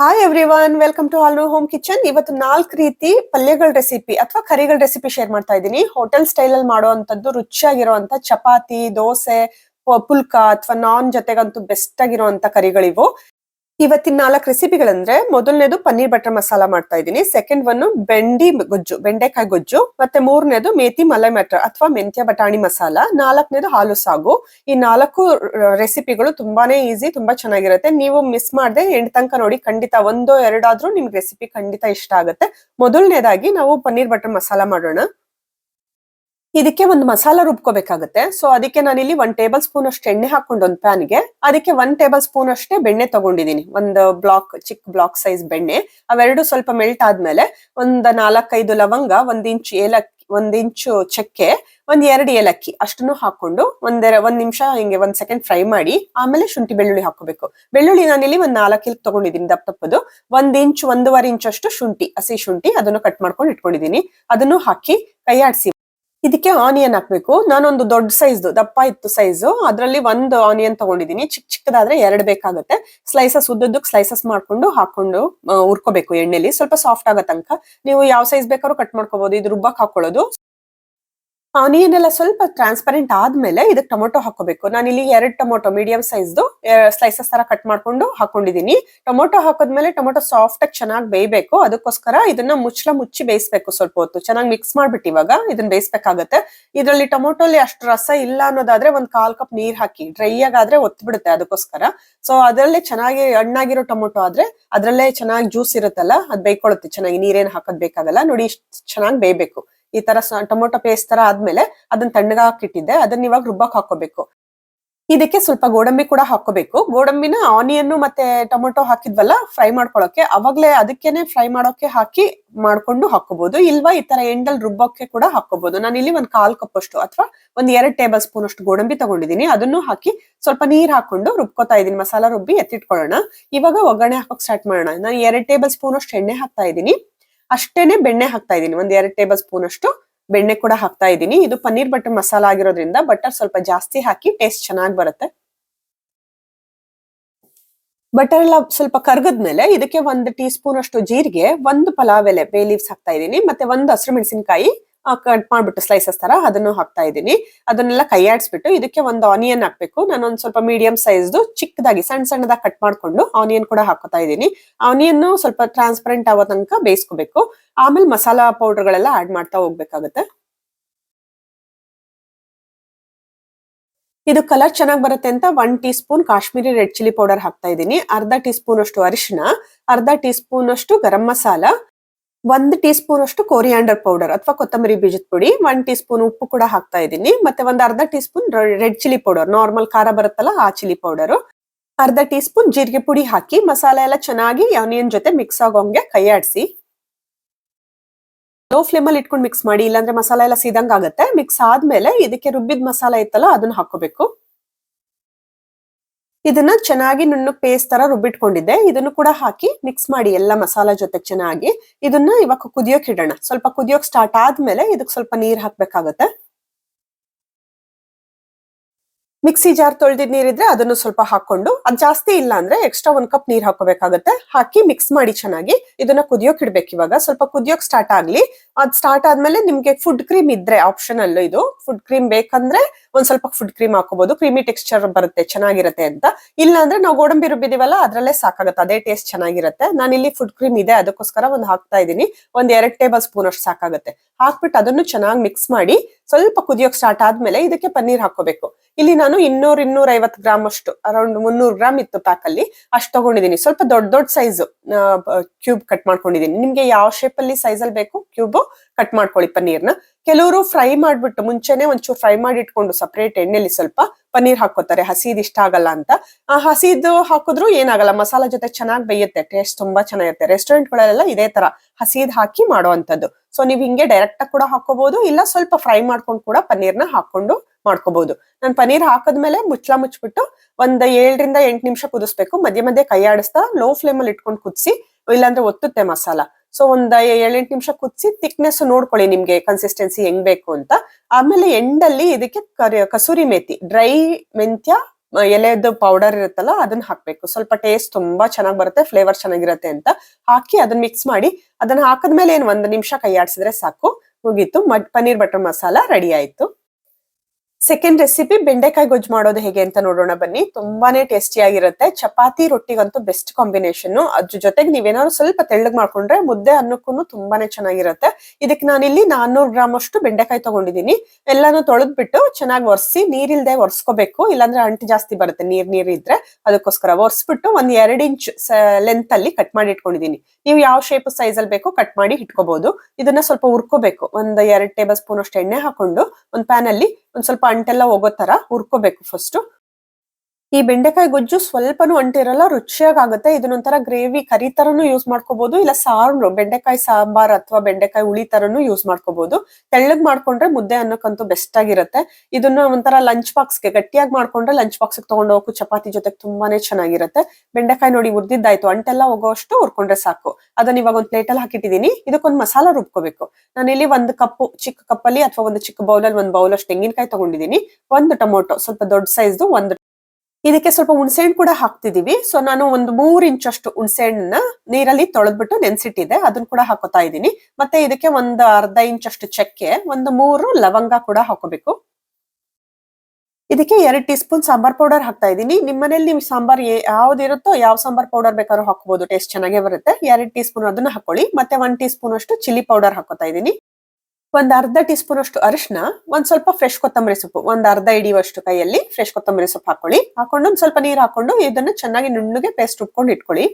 Hi everyone welcome to all home kitchen ಇವತ್ತು ನಾಲ್ಕು ರೀತಿ ಪಲ್ಯಗಳ ರೆಸಿಪಿ ಅಥವಾ ಕರಿಗಳ ರೆಸಿಪಿ ಶೇರ್ ಮಾಡ್ತಾ ಇದ್ದೀನಿ. ಹೋಟೆಲ್ ಸ್ಟೈಲ್ ಅಲ್ಲಿ ಮಾಡುವಂತದ್ದು ರುಚಿಯಾಗಿರುವಂತ ಚಪಾತಿ, ದೋಸೆ ಪುಲ್ಕ ಅಥವಾ ನಾನ್ ಜೊತೆಗಂತೂ ಬೆಸ್ಟ್ ಆಗಿರುವಂತ ಕರಿಗಳಿವು. ಇವತ್ತಿನ ನಾಲ್ಕು ರೆಸಿಪಿಗಳಂದ್ರೆ ಮೊದಲನೇದು ಪನ್ನೀರ್ ಬಟರ್ ಮಸಾಲ ಮಾಡ್ತಾ ಇದ್ದೀನಿ. ಸೆಕೆಂಡ್ ಒನ್ ಬೆಂಡಿ ಗೊಜ್ಜು, ಬೆಂಡೆಕಾಯಿ ಗೊಜ್ಜು, ಮತ್ತೆ ಮೂರನೇದು ಮೇತಿ ಮಲೈ ಮಟರ್ ಅಥವಾ ಮೆಂತ್ಯ ಬಟಾಣಿ ಮಸಾಲ, ನಾಲ್ಕನೇದು ಹಾಲು ಸಾಗು. ಈ ನಾಲ್ಕು ರೆಸಿಪಿಗಳು ತುಂಬಾನೇ ಈಸಿ ತುಂಬಾ ಚೆನ್ನಾಗಿರುತ್ತೆ. ನೀವು ಮಿಸ್ ಮಾಡದೆ ಎಂಡ್ ತನಕ ನೋಡಿ ಖಂಡಿತ ಒಂದೋ ಎರಡಾದ್ರೂ ನಿಮ್ಗೆ ರೆಸಿಪಿ ಖಂಡಿತ ಇಷ್ಟ ಆಗುತ್ತೆ. ಮೊದಲನೇದಾಗಿ ನಾವು ಪನ್ನೀರ್ ಬಟರ್ ಮಸಾಲ ಮಾಡೋಣ. ಇದಕ್ಕೆ ಒಂದು ಮಸಾಲ ರುಬ್ಕೋಬೇಕಾಗುತ್ತೆ. ಸೊ ಅದಕ್ಕೆ ನಾನು ಇಲ್ಲಿ ಒಂದ್ ಟೇಬಲ್ ಸ್ಪೂನ್ ಅಷ್ಟು ಎಣ್ಣೆ ಹಾಕೊಂಡು ಒಂದು ಪ್ಯಾನ್ಗೆ ಅದಕ್ಕೆ ಒಂದ್ ಟೇಬಲ್ ಸ್ಪೂನ್ ಅಷ್ಟೇ ಬೆಣ್ಣೆ ತಗೊಂಡಿದ್ದೀನಿ. ಒಂದು ಬ್ಲಾಕ್ ಚಿಕ್ಕ ಬ್ಲಾಕ್ ಸೈಜ್ ಬೆಣ್ಣೆ. ಅವೆರಡು ಸ್ವಲ್ಪ ಮೆಲ್ಟ್ ಆದ್ಮೇಲೆ ಒಂದ್ ನಾಲ್ಕೈದು ಲವಂಗ, ಒಂದ್ ಇಂಚ್ ಏಲಕ್ಕಿ, ಒಂದ್ ಇಂಚು ಚಕ್ಕೆ, ಒಂದ್ ಎರಡು ಏಲಕ್ಕಿ ಅಷ್ಟನ್ನು ಹಾಕೊಂಡು ಒಂದೆರ, ಒಂದ್ ನಿಮಿಷ ಹಿಂಗೆ ಒಂದ್ ಸೆಕೆಂಡ್ ಫ್ರೈ ಮಾಡಿ, ಆಮೇಲೆ ಶುಂಠಿ ಬೆಳ್ಳುಳ್ಳಿ ಹಾಕೋಬೇಕು ಬೆಳ್ಳುಳ್ಳಿ ನಾನಿಲ್ಲಿ ಒಂದ್ ನಾಲ್ಕು ತಗೊಂಡಿದ್ದೀನಿ ದಪ್ಪ ತಪ್ಪದು ಒಂದ್ ಇಂಚ್ ಒಂದೂವರೆ ಇಂಚ್ ಅಷ್ಟು ಶುಂಠಿ, ಹಸಿ ಶುಂಠಿ ಅದನ್ನು ಕಟ್ ಮಾಡ್ಕೊಂಡು ಇಟ್ಕೊಂಡಿದ್ದೀನಿ. ಅದನ್ನು ಹಾಕಿ ಕೈ ಆಡಿಸಿ ಇದಕ್ಕೆ ಆನಿಯನ್ ಹಾಕ್ಬೇಕು. ನಾನೊಂದು ದೊಡ್ಡ ಸೈಜ್ ದಪ್ಪ ಇತ್ತು ಸೈಜ್ ಅದರಲ್ಲಿ ಒಂದು ಆನಿಯನ್ ತಗೊಂಡಿದ್ದೀನಿ ಚಿಕ್ಕ ಚಿಕ್ಕದಾದ್ರೆ ಎರಡು ಬೇಕಾಗುತ್ತೆ. ಸ್ಲೈಸಸ್ ಉದ್ದದ್ದಕ್ಕೆ ಸ್ಲೈಸಸ್ ಮಾಡ್ಕೊಂಡು ಹಾಕೊಂಡು ಹುರ್ಕೋಬೇಕು ಎಣ್ಣೆಲಿ. ಸ್ವಲ್ಪ ಸಾಫ್ಟ್ ಆಗೋ ತನಕ. ನೀವು ಯಾವ ಸೈಜ್ ಬೇಕಾದ್ರೂ ಕಟ್ ಮಾಡ್ಕೋಬಹುದು ಇದು ರುಬ್ಬಕ್ ಹಾಕೊಳ್ಳೋದು. ಆನಿಯನ್ ಎಲ್ಲ ಸ್ವಲ್ಪ ಟ್ರಾನ್ಸ್ಪರೆಂಟ್ ಆದ್ಮೇಲೆ ಇದಕ್ಕೆ ಟೊಮೊಟೊ ಹಾಕೋಬೇಕು ಇಲ್ಲಿ ಎರಡು ಟೊಮೊಟೊ ಮೀಡಿಯಂ ಸೈಜ್ದು ಸ್ಲೈಸಸ್ ತರ ಕಟ್ ಮಾಡ್ಕೊಂಡು ಹಾಕೊಂಡಿದೀನಿ. ಟೊಮೊಟೊ ಹಾಕೋದ್ಮೇಲೆ ಟೊಮೊಟೊ ಸಾಫ್ಟ್ ಆಗಿ ಚೆನ್ನಾಗಿ ಬೇಯಬೇಕು. ಅದಕ್ಕೋಸ್ಕರ ಇದನ್ನ ಮುಚ್ಚಲ ಮುಚ್ಚಿ ಬೇಯಿಸ್ಬೇಕು ಸ್ವಲ್ಪ ಹೊತ್ತು. ಚೆನ್ನಾಗಿ ಮಿಕ್ಸ್ ಮಾಡ್ಬಿಟ್ಟು ಇವಾಗ ಇದನ್ನ ಬೇಯಿಸ್ಬೇಕಾಗತ್ತೆ. ಇದರಲ್ಲಿ ಅಲ್ಲಿ ಅಷ್ಟು ರಸ ಇಲ್ಲ ಅನ್ನೋದಾದ್ರೆ ಒಂದ್ ಕಾಲ್ ಕಪ್ ನೀರ್ ಹಾಕಿ ಡ್ರೈ ಆಗಾದ್ರೆ ಒತ್ಬಿಡುತ್ತೆ ಅದಕ್ಕೋಸ್ಕರ. ಸೊ ಅದರಲ್ಲೇ ಚೆನ್ನಾಗಿ ಹಣ್ಣಾಗಿರೋ ಟೊಮೊಟೊ ಆದ್ರೆ ಅದ್ರಲ್ಲೇ ಚೆನ್ನಾಗಿ ಜ್ಯೂಸ್ ಇರುತ್ತಲ್ಲ, ಅದ್ ಬೇಯ್ಕೊಳ್ಳುತ್ತೆ ಚೆನ್ನಾಗಿ ನೀರೇನು ಹಾಕೋದ್ ಬೇಕಾಗಲ್ಲ, ನೋಡಿ ಚೆನ್ನಾಗಿ ಬೇಯ್ಬೇಕು. ಈ ತರ ಟೊಮೊಟೊ ಪೇಸ್ಟ್ ತರ ಆದ್ಮೇಲೆ ಅದನ್ನ ತಣ್ಣಗ ಹಾಕಿಟ್ಟಿದ್ದೆ. ಅದನ್ನ ಇವಾಗ ರುಬ್ಬಕ್ ಹಾಕೋಬೇಕು ಇದಕ್ಕೆ ಸ್ವಲ್ಪ ಗೋಡಂಬಿ ಕೂಡ ಹಾಕೋಬೇಕು ಗೋಡಂಬಿನ ಆನಿಯನ್ ಮತ್ತೆ ಟೊಮೊಟೊ ಹಾಕಿದ್ವಲ್ಲ, ಫ್ರೈ ಮಾಡ್ಕೊಳಕ್ಕೆ, ಅವಾಗ್ಲೇ ಅದಕ್ಕೇನೆ ಫ್ರೈ ಮಾಡೋಕೆ ಹಾಕಿ ಮಾಡ್ಕೊಂಡು ಹಾಕೋಬಹುದು ಇಲ್ವಾ ಈ ತರ ಎಂಡಲ್ ರುಬ್ಬಕ್ಕೆ ಕೂಡ ಹಾಕೋಬಹುದು ನಾನು ಇಲ್ಲಿ ಒಂದ್ ಕಾಲ್ ಕಪ್ ಅಷ್ಟು ಅಥವಾ ಒಂದ್ ಎರಡ್ ಟೇಬಲ್ ಸ್ಪೂನ್ ಅಷ್ಟು ಗೋಡಂಬಿ ತಗೊಂಡಿದ್ದೀನಿ ಅದನ್ನು ಹಾಕಿ ಸ್ವಲ್ಪ ನೀರ್ ಹಾಕೊಂಡು ರುಬ್ಕೋತಾ ಇದೀನಿ. ಮಸಾಲಾ ರುಬ್ಬಿ ಎತ್ತಿಟ್ಕೊಳ್ಳೋಣ. ಇವಾಗ ಒಗ್ಗರಣೆ ಹಾಕೋಕ್ ಸ್ಟಾರ್ಟ್ ಮಾಡೋಣ. ನಾನು ಎರಡ್ ಟೇಬಲ್ ಸ್ಪೂನ್ ಅಷ್ಟು ಎಣ್ಣೆ ಹಾಕ್ತಾ ಇದ್ದೀನಿ ಅಷ್ಟೇನೆ ಬೆಣ್ಣೆ ಹಾಕ್ತಾ ಇದ್ದೀನಿ. ಒಂದ್ ಎರಡು ಟೇಬಲ್ ಸ್ಪೂನ್ ಅಷ್ಟು ಬೆಣ್ಣೆ ಕೂಡ ಹಾಕ್ತಾ ಇದ್ದೀನಿ. ಇದು ಪನ್ನೀರ್ ಬಟರ್ ಮಸಾಲ ಆಗಿರೋದ್ರಿಂದ ಬಟರ್ ಸ್ವಲ್ಪ ಜಾಸ್ತಿ ಹಾಕಿ ಟೇಸ್ಟ್ ಚೆನ್ನಾಗಿ ಬರುತ್ತೆ. ಬಟರ್ ಎಲ್ಲ ಸ್ವಲ್ಪ ಕರ್ಗದ್ಮೇಲೆ ಇದಕ್ಕೆ ಒಂದು ಟೀ ಸ್ಪೂನ್ ಅಷ್ಟು ಜೀರಿಗೆ, ಒಂದು ಪಲಾವ್ ಎಲೆ ಬೇ ಲೀವ್ಸ್ ಹಾಕ್ತಾ ಇದ್ದೀನಿ. ಮತ್ತೆ ಒಂದು ಹಸಿರು ಮೆಣಸಿನಕಾಯಿ ಕಟ್ ಮಾಡ್ಬಿಟ್ಟು ಸ್ಲೈಸಸ್ ತರ ಅದನ್ನು ಹಾಕ್ತಾ ಇದ್ದೀನಿ. ಅದನ್ನೆಲ್ಲ ಕೈ ಆಡಿಸ್ಬಿಟ್ಟು ಇದಕ್ಕೆ ಒಂದು ಆನಿಯನ್ ಹಾಕ್ಬೇಕು. ನಾನು ಒಂದು ಸ್ವಲ್ಪ ಮೀಡಿಯಂ ಸೈಜ್ದು ಚಿಕ್ಕದಾಗಿ ಸಣ್ಣ ಸಣ್ಣದಾಗಿ ಕಟ್ ಮಾಡ್ಕೊಂಡು ಆನಿಯನ್ ಕೂಡ ಹಾಕೋತಾ ಇದ್ದೀನಿ. ಆನಿಯನ್ ಸ್ವಲ್ಪ ಟ್ರಾನ್ಸ್ಪರೆಂಟ್ ಆಗೋ ತನಕ ಬೇಯಿಸ್ಕೋಬೇಕು. ಆಮೇಲೆ ಮಸಾಲಾ ಪೌಡರ್ಗಳೆಲ್ಲ ಆಡ್ ಮಾಡ್ತಾ ಹೋಗ್ಬೇಕಾಗತ್ತೆ. ಇದು ಕಲರ್ ಚೆನ್ನಾಗಿ ಬರುತ್ತೆ ಅಂತ one teaspoon Kashmiri red chilli powder ಹಾಕ್ತಾ ಇದ್ದೀನಿ. ಅರ್ಧ ಟೀ ಸ್ಪೂನ್ ಅಷ್ಟು ಅರಿಶಿನ ಅರ್ಧ ಟೀ ಸ್ಪೂನ್ ಅಷ್ಟು ಗರಂ ಮಸಾಲ ಒಂದ್ ಟೀ ಸ್ಪೂನ್ ಅಷ್ಟು ಕೋರಿಯಾಂಡರ್ ಪೌಡರ್ ಅಥವಾ ಕೊತ್ತಂಬರಿ ಬೀಜದ ಪುಡಿ ಒನ್ ಟೀ ಸ್ಪೂನ್ ಉಪ್ಪು ಕೂಡ ಹಾಕ್ತಾ ಇದ್ದೀನಿ. ಮತ್ತೆ ಒಂದ್ ಅರ್ಧ teaspoon red chilli powder normal ಖಾರ ಬರುತ್ತಲ್ಲ ಆ ಚಿಲ್ಲಿ ಪೌಡರ್. ಅರ್ಧ ಟೀ ಸ್ಪೂನ್ ಜೀರಿಗೆ ಪುಡಿ ಹಾಕಿ, ಮಸಾಲೆ ಎಲ್ಲ ಚೆನ್ನಾಗಿ ಆನಿಯನ್ ಜೊತೆ ಮಿಕ್ಸ್ ಆಗೋಂಗೆ ಕೈ ಆಡಿಸಿ ಲೋ ಫ್ಲೇಮ್ ಅಲ್ಲಿ ಇಟ್ಕೊಂಡು ಮಿಕ್ಸ್ ಮಾಡಿ, ಇಲ್ಲಾಂದ್ರೆ ಮಸಾಲೆ ಎಲ್ಲ ಸೀದಂಗ್ ಆಗುತ್ತೆ ಮಿಕ್ಸ್ ಆದ್ಮೇಲೆ ಇದಕ್ಕೆ ರುಬ್ಬಿದ ಮಸಾಲ ಇತ್ತಲ್ಲ, ಅದನ್ನ ಹಾಕೋಬೇಕು ಇದನ್ನ ಚೆನ್ನಾಗಿ ನುಣ್ಣು ಪೇಸ್ಟ್ ತರ ರುಬ್ಬಿಟ್ಕೊಂಡಿದ್ದೆ. ಇದನ್ನು ಕೂಡ ಹಾಕಿ ಮಿಕ್ಸ್ ಮಾಡಿ ಎಲ್ಲ ಮಸಾಲಾ ಜೊತೆ ಚೆನ್ನಾಗಿ. ಇದನ್ನ ಇವಾಗ ಕುದಿಯೋಕ್ ಇಡೋಣ. ಸ್ವಲ್ಪ ಕುದಿಯೋಕ್ ಸ್ಟಾರ್ಟ್ ಆದ್ಮೇಲೆ ಇದಕ್ಕೆ ಸ್ವಲ್ಪ ನೀರ್ ಹಾಕ್ಬೇಕಾಗತ್ತೆ. ಮಿಕ್ಸಿ ಜಾರ್ ತೊಳೆದಿದ್ ನೀರಿದ್ರೆ ಅದನ್ನು ಸ್ವಲ್ಪ ಹಾಕೊಂಡು ಅದು ಜಾಸ್ತಿ ಇಲ್ಲ ಅಂದ್ರೆ ಎಕ್ಸ್ಟ್ರಾ ಒಂದ್ ಕಪ್ ನೀರ್ ಹಾಕೋಬೇಕಾಗತ್ತೆ ಹಾಕಿ ಮಿಕ್ಸ್ ಮಾಡಿ ಚೆನ್ನಾಗಿ ಇದನ್ನ ಕುದಿಯೋಕ್ ಇಡ್ಬೇಕು ಇವಾಗ. ಸ್ವಲ್ಪ ಕುದಿಯೋಕ್ ಸ್ಟಾರ್ಟ್ ಆಗ್ಲಿ. ಅದ್ ಸ್ಟಾರ್ಟ್ ಆದ್ಮೇಲೆ ನಿಮ್ಗೆ ಫುಡ್ ಕ್ರೀಮ್ ಇದ್ರೆ ಆಪ್ಷನಲ್ ಇದು. ಫುಡ್ ಕ್ರೀಮ್ ಬೇಕಂದ್ರೆ ಒಂದ್ ಸ್ವಲ್ಪ ಫುಡ್ ಕ್ರೀಮ್ ಹಾಕೋಬಹುದು ಕ್ರೀಮಿ ಟೆಕ್ಸ್ಚರ್ ಬರುತ್ತೆ, ಚೆನ್ನಾಗಿರುತ್ತೆ ಅಂತ. ಇಲ್ಲ ಅಂದ್ರೆ ನಾವು ಗೋಡಂಬಿ ರುಬ್ಬಿದೀವಲ್ಲ, ಅದ್ರಲ್ಲೇ ಸಾಕಾಗುತ್ತೆ. ಅದೇ ಟೇಸ್ಟ್ ಚೆನ್ನಾಗಿರುತ್ತೆ. ನಾನು ಇಲ್ಲಿ ಫುಡ್ ಕ್ರೀಮ್ ಇದೆ, ಅದಕ್ಕೋಸ್ಕರ ಒಂದ್ ಹಾಕ್ತಾ ಇದೀನಿ. ಒಂದ್ ಎರಡ್ ಟೇಬಲ್ ಸ್ಪೂನ್ ಅಷ್ಟು ಸಾಕಾಗುತ್ತೆ. ಹಾಕ್ಬಿಟ್ಟು ಅದನ್ನು ಚೆನ್ನಾಗಿ ಮಿಕ್ಸ್ ಮಾಡಿ ಸ್ವಲ್ಪ ಕುದಿಯೋಕ್ ಸ್ಟಾರ್ಟ್ ಆದ್ಮೇಲೆ ಇದಕ್ಕೆ ಪನ್ನೀರ್ ಹಾಕೋಬೇಕು ಇಲ್ಲಿ ನಾನು ಇನ್ನೂರ್ ಇನ್ನೂರ ಐವತ್ ಗ್ರಾಮ್ ಅಷ್ಟು, ಅರೌಂಡ್ ಮುನ್ನೂರು ಗ್ರಾಮ್ ಇತ್ತು ಪ್ಯಾಕ್ ಅಲ್ಲಿ ಅಷ್ಟು ತಗೊಂಡಿದ್ದೀನಿ ಸ್ವಲ್ಪ ದೊಡ್ಡ ದೊಡ್ಡ ಸೈಜ್ ಕ್ಯೂಬ್ ಕಟ್ ಮಾಡ್ಕೊಂಡಿದ್ದೀನಿ ನಿಮ್ಗೆ ಯಾವ ಶೇಪ್ ಅಲ್ಲಿ ಸೈಜ್ ಅಲ್ಲಿ ಬೇಕು ಕ್ಯೂಬ್ ಕಟ್ ಮಾಡ್ಕೊಳ್ಳಿ ಪನ್ನೀರ್ನ. ಕೆಲವರು ಫ್ರೈ ಮಾಡ್ಬಿಟ್ಟು ಮುಂಚೆನೆ ಒಂಚೂರು ಫ್ರೈ ಮಾಡಿ ಇಟ್ಕೊಂಡು ಸಪರೇಟ್ ಎಣ್ಣೆಲಿ ಸ್ವಲ್ಪ ಪನ್ನೀರ್ ಹಾಕೋತಾರೆ ಹಸಿದ್ ಇಷ್ಟ ಆಗಲ್ಲ ಅಂತ. ಆ ಹಸಿದು ಹಾಕಿದ್ರು ಏನಾಗಲ್ಲ. ಮಸಾಲ ಜೊತೆ ಚೆನ್ನಾಗಿ ಬೇಯುತ್ತೆ. ಟೇಸ್ಟ್ ತುಂಬಾ ಚೆನ್ನಾಗಿರುತ್ತೆ. ರೆಸ್ಟೋರೆಂಟ್ ಗಳಲ್ಲೆಲ್ಲ ಇದೇ ತರ ಹಸಿದ್ ಹಾಕಿ ಮಾಡುವಂತದ್ದು ಸೊ ನೀವ್ ಹಿಂಗೆ ಡೈರೆಕ್ಟ್ ಕೂಡ ಹಾಕೋಬಹುದು ಇಲ್ಲ ಸ್ವಲ್ಪ ಫ್ರೈ ಮಾಡ್ಕೊಂಡು ಕೂಡ ಪನ್ನೀರ್ನ ಹಾಕೊಂಡು ಮಾಡ್ಕೋಬಹುದು ನಾನು ಪನ್ನೀರ್ ಹಾಕದ್ಮೇಲೆ ಮುಚ್ಚಳ ಮುಚ್ಚಿಬಿಟ್ಟು ಒಂದ್ ಏಳರಿಂದ ಎಂಟು ನಿಮಿಷ ಕುದಿಸ್ಬೇಕು. ಮಧ್ಯೆ ಮಧ್ಯೆ ಕೈ ಆಡಿಸ್ತಾ ಲೋ ಫ್ಲೇಮ್ ಅಲ್ಲಿ ಇಟ್ಕೊಂಡು ಕುದಿಸಿ, ಇಲ್ಲಾಂದ್ರೆ ಒತ್ತುತ್ತೆ ಮಸಾಲ. ಸೊ ಒಂದ್ ಏಳೆಂಟು ನಿಮಿಷ ಕುದಿಸಿ ಥಿಕ್ನೆಸ್ ನೋಡ್ಕೊಳ್ಳಿ ನಿಮ್ಗೆ ಕನ್ಸಿಸ್ಟೆನ್ಸಿ ಹೆಂಗ್ ಬೇಕು ಅಂತ. ಆಮೇಲೆ ಎಂಡಲ್ಲಿ ಇದಕ್ಕೆ ಕಸೂರಿ ಮೇತಿ ಡ್ರೈ ಮೆಂತ್ಯ ಎಲೆದು ಪೌಡರ್ ಇರುತ್ತಲ್ಲ ಅದನ್ನ ಹಾಕ್ಬೇಕು. ಸ್ವಲ್ಪ ಟೇಸ್ಟ್ ತುಂಬಾ ಚೆನ್ನಾಗಿ ಬರುತ್ತೆ ಫ್ಲೇವರ್ ಚೆನ್ನಾಗಿರುತ್ತೆ ಅಂತ ಹಾಕಿ ಅದನ್ನ ಮಿಕ್ಸ್ ಮಾಡಿ, ಅದನ್ನ ಹಾಕದ್ಮೇಲೆ ಏನ್ ಒಂದ್ ನಿಮಿಷ ಕೈ ಆಡ್ಸಿದ್ರೆ ಸಾಕು. ಮುಗೀತು. ಮಡ್ ಪನ್ನೀರ್ ಬಟರ್ ಮಸಾಲ ರೆಡಿ ಆಯ್ತು. ಸೆಕೆಂಡ್ ರೆಸಿಪಿ ಬೆಂಡೆಕಾಯಿ ಗೊಜ್ಜು ಮಾಡೋದು ಹೇಗೆ ಅಂತ ನೋಡೋಣ ಬನ್ನಿ. ತುಂಬಾನೇ ಟೇಸ್ಟಿ ಆಗಿರುತ್ತೆ. ಚಪಾತಿ, ರೊಟ್ಟಿಗಂತೂ ಬೆಸ್ಟ್ ಕಾಂಬಿನೇಷನ್ ಅದ್ರ ಜೊತೆಗೆ ನೀವೇನಾದ್ರು ಸ್ವಲ್ಪ ತೆಳ್ಳಗ್ ಮಾಡ್ಕೊಂಡ್ರೆ ಮುದ್ದೆ ಅನ್ನಕ್ಕೂ ತುಂಬಾನೇ ಚೆನ್ನಾಗಿರುತ್ತೆ. ಇದಕ್ಕೆ ನಾನಿಲ್ಲಿ ನಾನ್ನೂರು ಗ್ರಾಮ್ ಅಷ್ಟು ಬೆಂಡೆಕಾಯಿ ತಗೊಂಡಿದ್ದೀನಿ. ಎಲ್ಲಾನು ತೊಳೆದ್ಬಿಟ್ಟು ಚೆನ್ನಾಗಿ ಒರೆಸಿ ನೀರಿಲ್ದೆ ಒರೆಸ್ಕೋಬೇಕು. ಇಲ್ಲಾಂದ್ರೆ ಅಂಟು ಜಾಸ್ತಿ ಬರುತ್ತೆ ನೀರ್ ನೀರ್ ಇದ್ರೆ. ಅದಕ್ಕೋಸ್ಕರ ಒರೆಸ್ಬಿಟ್ಟು ಒಂದ್ ಎರಡ್ ಇಂಚ್ ಲೆಂತ್ ಅಲ್ಲಿ ಕಟ್ ಮಾಡಿ ಇಟ್ಕೊಂಡಿದ್ದೀನಿ. ನೀವು ಯಾವ ಶೇಪ್ ಸೈಜ್ ಅಲ್ಲಿ ಬೇಕೋ ಕಟ್ ಮಾಡಿ ಇಟ್ಕೋಬಹುದು ಇದನ್ನ ಸ್ವಲ್ಪ ಹುರ್ಕೋಬೇಕು. ಒಂದ್ ಎರಡ್ ಟೇಬಲ್ ಸ್ಪೂನ್ ಅಷ್ಟು ಎಣ್ಣೆ ಹಾಕೊಂಡು, ಒಂದ್ ಪ್ಯಾನ್ ಅಲ್ಲಿ ಒಂದ್ ಸ್ವಲ್ಪ ಅಂಟೆಲ್ಲ ಹೋಗೋ ತರ ಹುರ್ಕೋಬೇಕು ಫಸ್ಟ್ ಈ ಬೆಂಡೆಕಾಯಿ ಗೊಜ್ಜು ಸ್ವಲ್ಪನೂ ಅಂಟಿರಲ್ಲ ರುಚಿಯಾಗುತ್ತೆ ಇದನ್ನೊಂಥರ ಗ್ರೇವಿ ಕರಿ ತರನು ಯೂಸ್ ಮಾಡ್ಕೋಬಹುದು ಇಲ್ಲ ಸಾರು ಬೆಂಡೆಕಾಯಿ ಸಾಂಬಾರ್ ಅಥವಾ ಬೆಂಡೆಕಾಯಿ ಹುಳಿ ತರನು ಯೂಸ್ ಮಾಡ್ಕೋಬಹುದು ತೆಳ್ಳಗ್ ಮಾಡ್ಕೊಂಡ್ರೆ ಮುದ್ದೆ ಅನ್ನಕ್ಕಂತೂ ಬೆಸ್ಟ್ ಆಗಿರುತ್ತೆ. ಇದನ್ನ ಒಂಥರ ಲಂಚ್ ಬಾಕ್ಸ್ಗೆ ಗಟ್ಟಿಯಾಗಿ ಮಾಡ್ಕೊಂಡ್ರೆ ಲಂಚ್ ಬಾಕ್ಸ್ ತಗೊಂಡು ಹೋಗು ಚಪಾತಿ ಜೊತೆಗೆ ತುಂಬಾನೇ ಚೆನ್ನಾಗಿರುತ್ತೆ. ಬೆಂಡೆಕಾಯಿ ನೋಡಿ ಉರ್ದಿದ್ದಾಯ್ತು, ಅಂಟೆಲ್ಲ ಹೋಗೋಷ್ಟು ಹುರ್ಕೊಂಡ್ರೆ ಸಾಕು. ಅದನ್ನ ಇವಾಗ ಒಂದು ಪ್ಲೇಟ್ ಅಲ್ಲಿ ಹಾಕಿಟ್ಟಿದೀನಿ. ಇದಕ್ಕೊಂದು ಮಸಾಲ ರುಬ್ಕೋಬೇಕು. ನಾನಿಲ್ಲಿ ಒಂದು ಕಪ್ ಚಿಕ್ಕ ಕಪ್ಪಲ್ಲಿ ಅಥವಾ ಒಂದು ಚಿಕ್ಕ ಬೌಲಲ್ಲಿ ಒಂದು ಬೌಲ್ ಅಷ್ಟು ತೆಂಗಿನಕಾಯಿ ತಗೊಂಡಿದ್ದೀನಿ ಒಂದು ಟೊಮೊಟೊ, ಸ್ವಲ್ಪ ದೊಡ್ಡ ಸೈಜ್ದು ಒಂದು ಇದಕ್ಕೆ ಸ್ವಲ್ಪ ಹುಣಸೆಹಣ್ಣು ಕೂಡ ಹಾಕ್ತಿದೀವಿ. ಸೊ ನಾನು ಒಂದು ಮೂರ್ ಇಂಚ್ ಅಷ್ಟು ಹುಣಸೆಹಣ್ಣನ್ನ ನೀರಲ್ಲಿ ತೊಳೆದ್ಬಿಟ್ಟು ನೆನ್ಸಿಟ್ಟಿದ್ದೆ ಅದನ್ನ ಕೂಡ ಹಾಕೋತಾ ಇದ್ದೀನಿ. ಮತ್ತೆ ಇದಕ್ಕೆ ಒಂದು ಅರ್ಧ ಇಂಚ್ ಅಷ್ಟು ಚಕ್ಕೆ, ಒಂದು ಮೂರು ಲವಂಗ ಕೂಡ ಹಾಕೋಬೇಕು. ಇದಕ್ಕೆ ಎರಡು ಟೀ ಸ್ಪೂನ್ ಸಾಂಬಾರ್ ಪೌಡರ್ ಹಾಕ್ತಾ ಇದ್ದೀನಿ. ನಿಮ್ಮನೇಲಿ ಮನೆಯಲ್ಲಿ ಸಾಂಬಾರ್ ಯಾವ್ದಿರುತ್ತೋ ಯಾವ ಸಾಂಬಾರ್ ಪೌಡರ್ ಬೇಕಾದ್ರೂ ಹಾಕೋಬಹುದು ಟೇಸ್ಟ್ ಚೆನ್ನಾಗೇ ಬರುತ್ತೆ. ಎರಡು ಟೀ ಸ್ಪೂನ್ ಅದನ್ನ ಹಾಕೊಳ್ಳಿ. ಮತ್ತೆ ಒನ್ ಟೀ ಸ್ಪೂನ್ ಅಷ್ಟು ಚಿಲ್ಲಿ ಪೌಡರ್ ಹಾಕೋತಾ ಇದ್ದೀನಿ. ಒಂದ್ ಅರ್ಧ ಟೀ ಸ್ಪೂನ್ ಅಷ್ಟು ಅರಿಶಿನ ಒಂದ್ ಸ್ವಲ್ಪ ಫ್ರೆಶ್ ಕೊತ್ತಂಬರಿ ಸೊಪ್ಪು, ಒಂದ್ ಅರ್ಧ ಹಿಡಿಯುವಷ್ಟು ಕೈಯಲ್ಲಿ ಫ್ರೆಶ್ ಕೊತ್ತಂಬರಿ ಸೊಪ್ಪು ಹಾಕೊಳ್ಳಿ. ಹಾಕೊಂಡು ಒಂದ್ ಸ್ವಲ್ಪ ನೀರು ಹಾಕೊಂಡು ಇದನ್ನ ಚೆನ್ನಾಗಿ ನುಣ್ಣಗೆ ಪೇಸ್ಟ್ ಉಟ್ಕೊಂಡು ಇಟ್ಕೊಳ್ಳಿ.